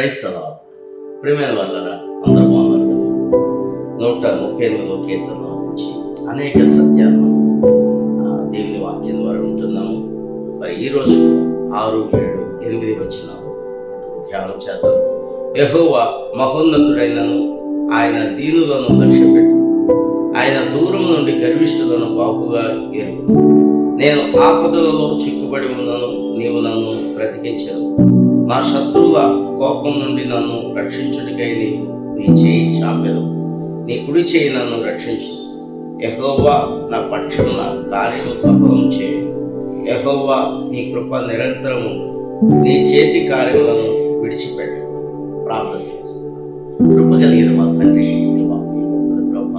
Price ప్రిమేర్ వాళ్ళరా అందరూ బాగున్నారు కదా? నూట ముప్పై ఎనిమిదో కీర్తనలో నుంచి అనేక సత్యాలను దేవుని వాక్యం ద్వారా ఉంటున్నాము మరి ఈ రోజు ఆరు ఏడు ఎనిమిది వచ్చినాము ధ్యానం చేద్దాం. యెహోవా మహోన్నతుడైనను ఆయన దీనులను లక్ష్యపెట్టు ఆయన దూరం నుండి గర్విష్ఠులను బాగుగా ఎరుగు. నేను ఆపదలలో చిక్కుబడి ఉన్నాను నీవు నన్ను బ్రతికించను. నా శత్రువుల కోపం నుండి నన్ను రక్షించుడికై నీ చేయి చాపెను. నీ కుడి చేయి నన్ను రక్షించు. యహోవా నా పక్షం నా కార్యము సఫలం చేయు యహోవా నీ కృప నిరంతరము నీ చేతి కార్యములను విడిచిపెట్టు. ప్రార్థన కృప కలిగిన మా తండ్రి నీ వాక్యం బ్రహ్మ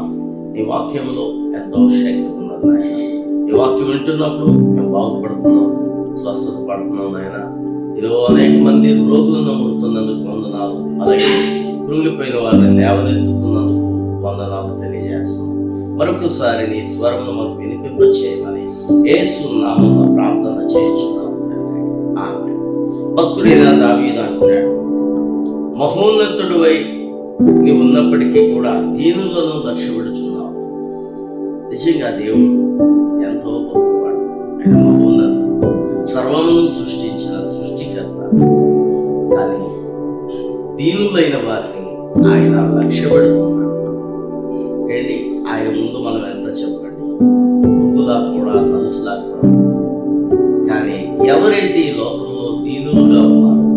నీ వాక్యంలో ఎంతో శక్తి ఉన్నది నాయన. నీ వాక్యం వింటున్నప్పుడు మేము బాగుపడుతున్నాం స్వస్థత పడుతున్నాం నాయన. ఇదో అనేక మంది రోగులను ముడుతున్నందుకు వందనాలు. అలాగే కృంగిపోయిన వారిని లేవనెత్తుతున్నందుకు వందనాలు తెలియజేస్తున్నాం. మరొకసారి నీ స్వరమును మాకు వినిపింప చేయమని ఏసు ప్రార్థన చేయించున్నాం ఆమె భక్తుడైన దావీదు అంటున్నాడు మహోన్నతుడివై నీ ఉన్నప్పటికీ కూడా దీనులను లక్ష్యపెడుచున్నావు నిజంగా దేవుడు ఎంతో గొప్పవాడు. ఆయన మహోన్నతుడు. సర్వమును సృష్టించి కానీ దీనులైన వారిని ఆయన లక్ష్యపెడుతున్నాడు వెళ్ళి ఆయన ముందు మనం ఎంత చెప్పండి? పువ్వులా కూడా నలుసులా కూడా. కానీ ఎవరైతే ఈ లోకంలో దీనులుగా ఉన్నారో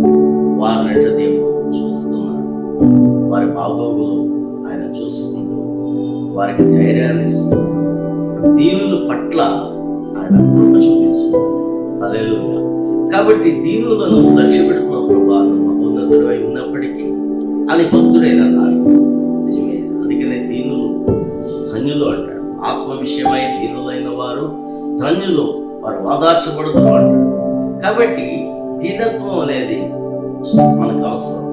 వారినట్టు దేవుడు చూస్తున్నారు వారి బాగోగులు ఆయన చూసుకుంటూ వారికి ధైర్యాన్ని ఇస్తున్నారు దీనుల పట్ల ఆయన కృప చూపిస్తున్నారు హల్లెలూయా. కాబట్టి దీనులను లక్ష్య పెడుతున్న ప్రభావం ఉన్నతుడై ఉన్నప్పటికీ అని భక్తుడైన కాదు. నిజమే. అందుకనే దీనులు ధన్యులు అంటాడు. ఆత్మ విషయమై దీనులైన వారు ధన్యులు. వారు వాదార్చబడుతూ అంటాడు. కాబట్టి దీనత్వం అనేది మనకు అవసరం.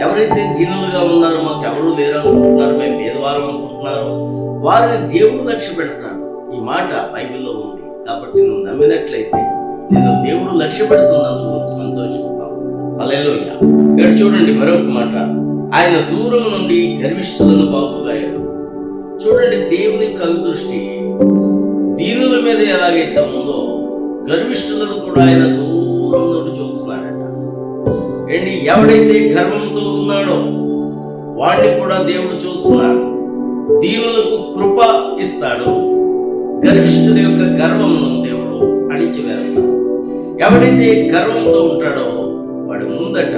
ఎవరైతే దీనులుగా ఉన్నారో మాకు ఎవరు లేరు అనుకుంటున్నారు మేము భేదవారం అనుకుంటున్నారో వారిని దేవుడు లక్ష్య పెడుతున్నాడు ఈ మాట బైబిల్లో ఉంది. కాబట్టి నువ్వు నమ్మినట్లయితే నేను దేవుడు లక్ష్య పెడుతున్నందుకు నువ్వు అలెలుయ్య ఇక్కడ చూడండి మరొక మాట. ఆయన దూరం నుండి గర్విష్ఠులను బాగుగా చూడండి దేవుని కను దృష్టి దీనుల మీద ఎలాగైతే ఉందో గర్విష్ఠులను కూడా ఆయన దూరం నుండి చూస్తున్నాడట. ఏంటి? ఎవడైతే గర్వంతో ఉన్నాడో వాడిని కూడా దేవుడు చూస్తున్నాడు. దీనులకు కృప ఇస్తాడు. గర్విష్ఠుల యొక్క గర్వమును దేవుడు ఎవడైతే గర్వంతో ఉంటాడో వాడి ముందట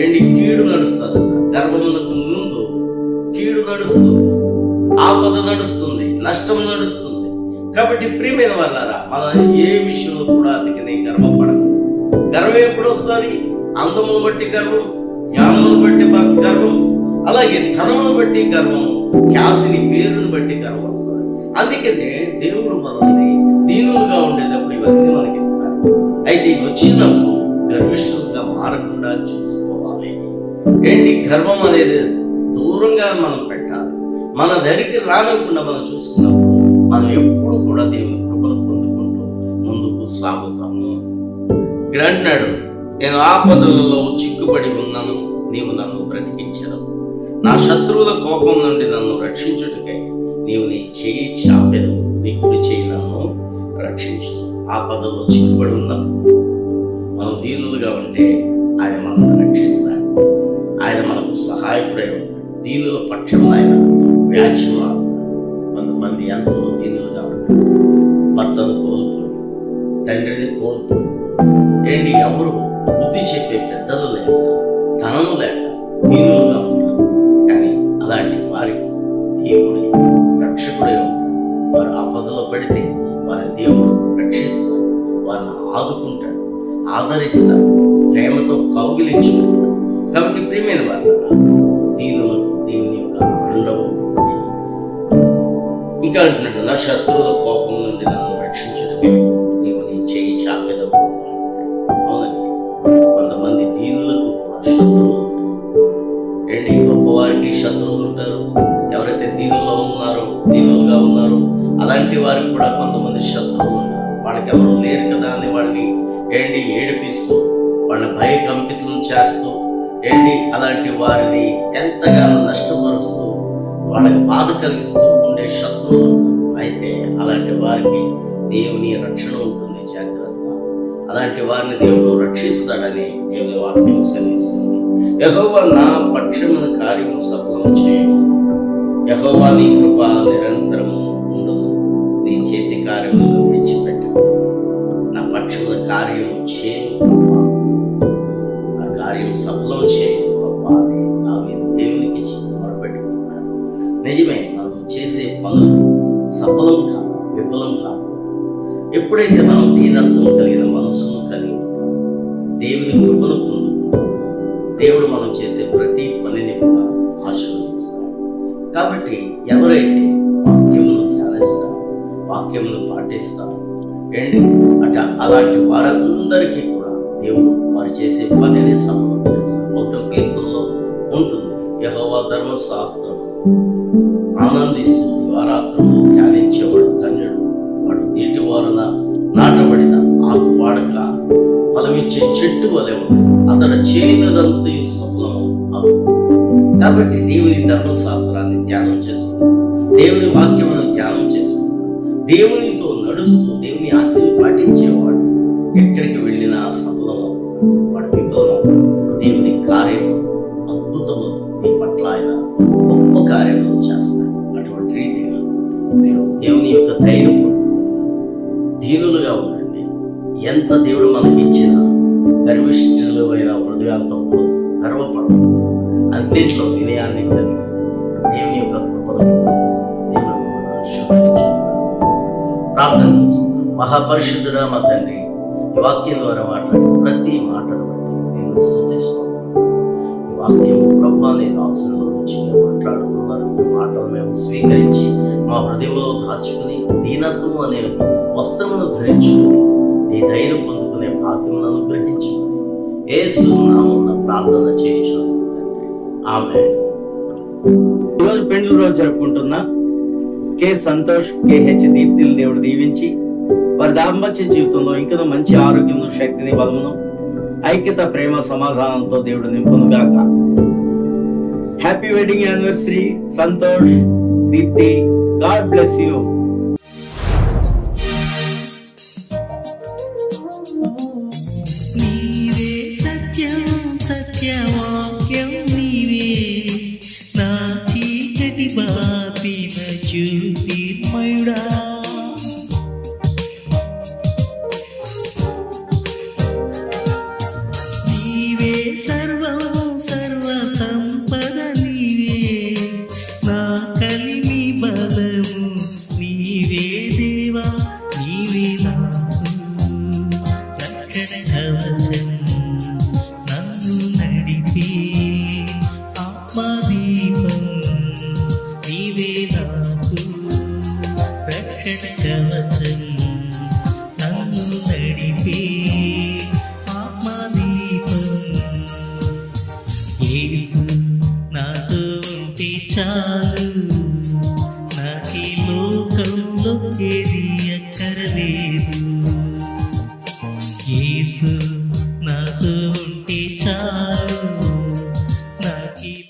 ఎండి కీడు నడుస్తుంది. గర్వమునకు ముందు కీడు నడుస్తుంది. ఆపద నడుస్తుంది. నష్టం నడుస్తుంది. కాబట్టి ప్రియమైన వాళ్ళారా మనం ఏ విషయంలో కూడా అందుకనే గర్వపడదు గర్వం ఎప్పుడు వస్తుంది? అందమును బట్టి గర్వం జ్ఞానమును బట్టి గర్వం. అలాగే ధనమును బట్టి గర్వం ఖ్యాతిని పేరును బట్టి గర్వం వస్తుంది. అందుకనే దేవుడు మనల్ని దీనులుగా ఉండేటప్పుడు ఇవన్నీ అయితే వచ్చినప్పుడు గర్విష్ఠులుగా మారకుండా చూసుకోవాలి. ఏంటి? గర్వం అనేది దూరంగా మనం పెట్టాలి. మన దగ్గరికి రానివ్వకుండా మనం చూసుకున్నప్పుడు మనం ఎప్పుడు కూడా దేవుని కృపను పొందుకుంటూ ముందుకు సాగుతాము. ఇక్కడ అంటున్నాడు నేను ఆపదలలో చిక్కుబడి ఉన్నాను నీవు నన్ను బ్రతికించను. నా శత్రువుల కోపం నుండి నన్ను రక్షించుటకై నీవు నీ చేయి చాపెను. ఆపదలో చిక్కుబడి ఉన్నాం మనం దీనులుగా ఉంటే ఆయన మనల్ని రక్షిస్తాడు. ఆయన మనకు సహాయకుడై ఉంటాడు. దీనుల పక్షం ఆయన వ్యాజ్యమాడు కొంతమంది ఎంతో దీనులుగా ఉంటారు. భర్తను కోల్పోయి తండ్రిని కోల్పోయి ఏంటి? ఎవరు బుద్ధి చెప్పే పెద్దలు లేక ధనము లేక దీనులుగా ఉంటారు. కానీ అలాంటి వారికి దేవుడే రక్షకుడే ఉంటాడు. వారు ఆపదలో పడితే వారి దేవుడు రక్షిస్తారు ఆదుకుంటాడు ఆదరిస్తాడు ప్రేమతో కౌగిలించుకుంటాడు. కాబట్టి ప్రియమైన వాళ్ళ దీనులు దేవుని యొక్క అండము. ఇంకా అంటున్నాడు నా శత్రువుల కోపం నుండి నన్ను రక్షించడమే నీవు నీ చేయి చాపెదవు అవునండి కొంతమంది దీనులకు శత్రువులు ఉంటారు. ఏంటి గొప్పవారికి శత్రువులు ఉంటారు? ఎవరైతే దీనుల్లో ఉన్నారో దీనులుగా ఉన్నారో అలాంటి వారికి కూడా కొంతమంది శత్రువులు ఉంటారు. వాళ్ళకి ఎవరూ లేరు కదా అని వాడిని ఏంటి ఏడిపిస్తూ వాళ్ళని భయకంపితులను చేస్తూ ఏంటి అలాంటి వారిని ఎంతగానో నష్టపరుస్తూ వాళ్ళకి బాధ కలిగిస్తూ ఉండే శత్రువులు అయితే అలాంటి వారికి దేవుని రక్షణ ఉంటుంది. జాగ్రత్త. అలాంటి వారిని దేవుడు రక్షిస్తాడని దేవుని వాక్యం సెలవిస్తుంది. యహోవా నా పక్షమున కార్యము సఫలం చేయము యహోవా నీ కృప నిరంతరము ఉండదు నీ చేతి కార్యము కార్యం కార్యము చేయము కార్యం సఫలం చేయము ప్రభా అని దావీదు దేవునికి మొరపెట్టుకున్నాడు నిజమే మనం చేసే పనులు సఫలం కాదు. విఫలం కాదు ఎప్పుడైతే మనం దీనత్వం కలిగిన మనసును కలిగి దేవుని కృపను పొందుకుంటాం దేవుడు మనం చేసే ప్రతి పనిని కూడా ఆశీర్వదిస్తాడు కాబట్టి ఎవరైతే వాక్యమును ధ్యానిస్తారు వాక్యమును పాటిస్తారు ఏంటి అట అలాంటి వారందరికీ కూడా దేవుడు వారు చేసే పనిని సఫలం చేస్తారు ఒట్టు కీర్తనలో ఉంటుంది. యహోవా ధర్మశాస్త్రం ఆనందిస్తుంది. దివారాత్రము ధ్యానించేవాడు ధన్యుడు. వాడు నీటి వారున నాటబడిన ఆకు వాడక ఫలమిచ్చే చెట్టు వలె అతడు చేయనిదంతా సఫలం కాబట్టి దేవుని ధర్మశాస్త్రాన్ని ధ్యానం చేస్తుంది దేవుని వాక్యమును ధ్యానం చేస్తుంది దేవునితో నడుస్తూ దేవుని ఆజ్ఞలు పాటించేవాడు. ఎక్కడికి వెళ్ళినా సఫలము వాడు విఫలము దేవుని కార్యము అద్భుతము. నీ పట్ల ఆయన గొప్ప కార్యము చేస్తాడు. అటువంటి రీతిగా మీరు దేవుని యొక్క ధైర్యం దీనులుగా ఉండండి. ఎంత దేవుడు మనకి ఇచ్చినా గర్విష్ఠులమైన హృదయాలతో ఉండదు, గర్వపడదు అంతేట్లో వినయాన్ని కలిగి దేవుని యొక్క కృపను దేవుడు శుభించు ప్రార్థన చేసుకుందాం. మా తండ్రి ఈ వాక్యం ద్వారా మాట్లాడే ప్రతి మాటను బట్టి నేను స్థుతిస్తున్నాను ఈ వాక్యం ప్రభా నేను ఆశలో నుంచి మీరు మాట్లాడుతున్నారు. ఈ మాటలు మేము స్వీకరించి మా హృదయంలో దాచుకుని దీనత్వం అనే వస్త్రమును ధరించుకుని నీ ధైర్యం పొందుకునే భాగ్యమును అనుగ్రహించుకుని ఏ సున్నామున్న ప్రార్థన చేయొచ్చు ఆమె ఈరోజు పెండ్లి రోజు జరుపుకుంటున్నా. కె సంతోష్ కెహెచ్ దీప్తిని దేవుడు దీవించి వారి దాంపత్య జీవితంలో ఇంకా మంచి ఆరోగ్యము శక్తిని బలమును ఐక్యత ప్రేమ సమాధానంతో దేవుడు నింపును గాక happy wedding anniversary Santosh Deepti. God bless you సత్యం సత్యవాక్యం నీవే. నా చీకటి బా you. Yeah.